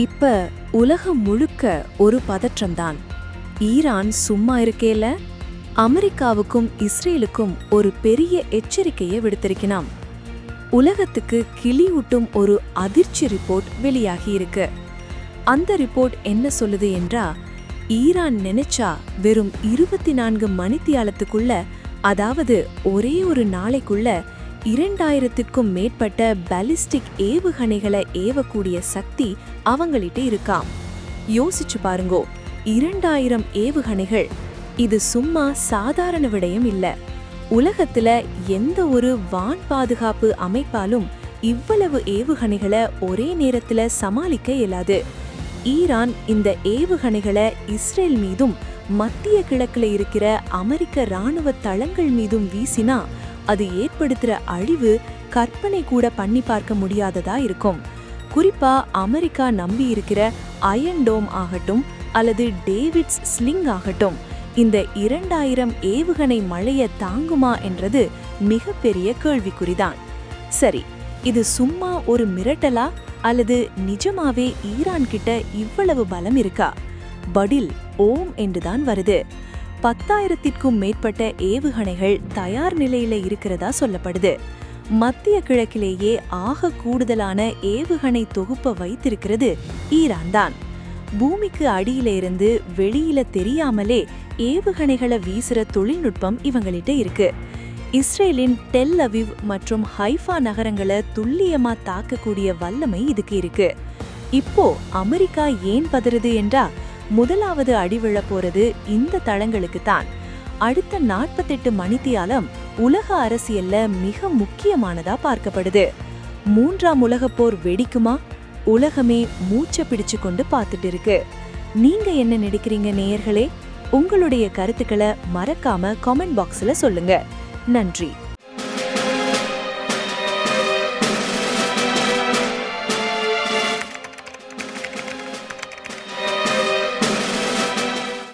இப்ப உலகம் முழுக்க ஒரு பதற்றம்தான். ஈரான் சும்மா இருக்கேல? அமெரிக்காவுக்கும் இஸ்ரேலுக்கும் ஒரு பெரிய எச்சரிக்கையை விடுத்திருக்கிறாம் உலகத்துக்கு கிளியூட்டும் ஒரு அதிர்ச்சி ரிப்போர்ட் வெளியாகி இருக்கு. அந்த ரிப்போர்ட் என்ன சொல்லுது என்றா ஈரான் நினைச்சா வெறும் இருபத்தி நான்கு மணித்தியாலத்துக்குள்ள அதாவது ஒரே ஒரு நாளைக்குள்ள இரண்டாயிரத்திற்கும் மேற்பட்ட பாலிஸ்டிக் ஏவுகணைகளை ஏவக்கூடிய சக்தி அவங்கள்ட்ட இருக்காம் யோசிச்சு பாருங்கோ இரண்டாயிரம் ஏவுகணைகள். இது சும்மா சாதாரண விடயம் இல்ல. உலகத்துல எந்த ஒரு வான் பாதுகாப்பு அமைப்பாலும் இவ்வளவு ஏவுகணைகளை ஒரே நேரத்துல சமாளிக்க இயலாது. ஈரான் இந்த ஏவுகணைகளை இஸ்ரேல் மீதும் மத்திய கிழக்குல இருக்கிற அமெரிக்க ராணுவ தளங்கள் மீதும் வீசினா அது ஏற்படுத்துற அழிவு கற்பனை கூட பண்ணி பார்க்க முடியாததா இருக்கும். குறிப்பா அமெரிக்கா நம்பி இருக்கிற அயன் டோம் ஆகட்டும் அல்லது டேவிட்ஸ் ஸ்லிங் ஆகட்டும் இந்த இரண்டாயிரம் ஏவுகணை மழைய தாங்குமா என்றது மிகப்பெரிய கேள்விக்குறிதான். சரி இது சும்மா ஒரு மிரட்டலா அல்லது நிஜமாவே ஈரான் கிட்ட இவ்வளவு பலம் இருக்கா? பதில் ஓம் என்றுதான் வருது. பத்தாயிரத்திற்கும் மேற்பட்ட ஏவுகணைகள் தயார் நிலையில இருக்கிறதா சொல்லப்படுது. மத்திய கிழக்கிலேயே ஆக கூடுதலான ஏவுகணை தொகுப்பை வைத்திருக்கிறது ஈரான் தான். பூமிக்கு அடியில இருந்து வெளியில தெரியாமலே ஏவுகணைகளை வீசுற தொழில்நுட்பம் இவங்கள்ட்ட இருக்கு. இஸ்ரேலின் டெல் அவிவ் மற்றும் ஹைஃபா நகரங்களை துல்லியமா தாக்கக்கூடிய வல்லமை இதுக்கு இருக்கு. இப்போ அமெரிக்கா ஏன் பதறுது என்றா முதலாவது அடி விழப்போறது இந்த தளங்களுக்கு தான் அடுத்த நாற்பத்தெட்டு மணித்தியாலம் உலக அரசியல்ல மிக முக்கியமானதா பார்க்கப்படுது. மூன்றாம் உலகப் போர் வெடிக்குமா? உலகமே மூச்சை பிடிச்சு கொண்டு பார்த்துட்டு இருக்கு. நீங்க என்ன நினைக்கிறீங்க நேயர்களே? உங்களுடைய கருத்துக்களை மறக்காம காமெண்ட் பாக்ஸ்ல சொல்லுங்க. நன்றி.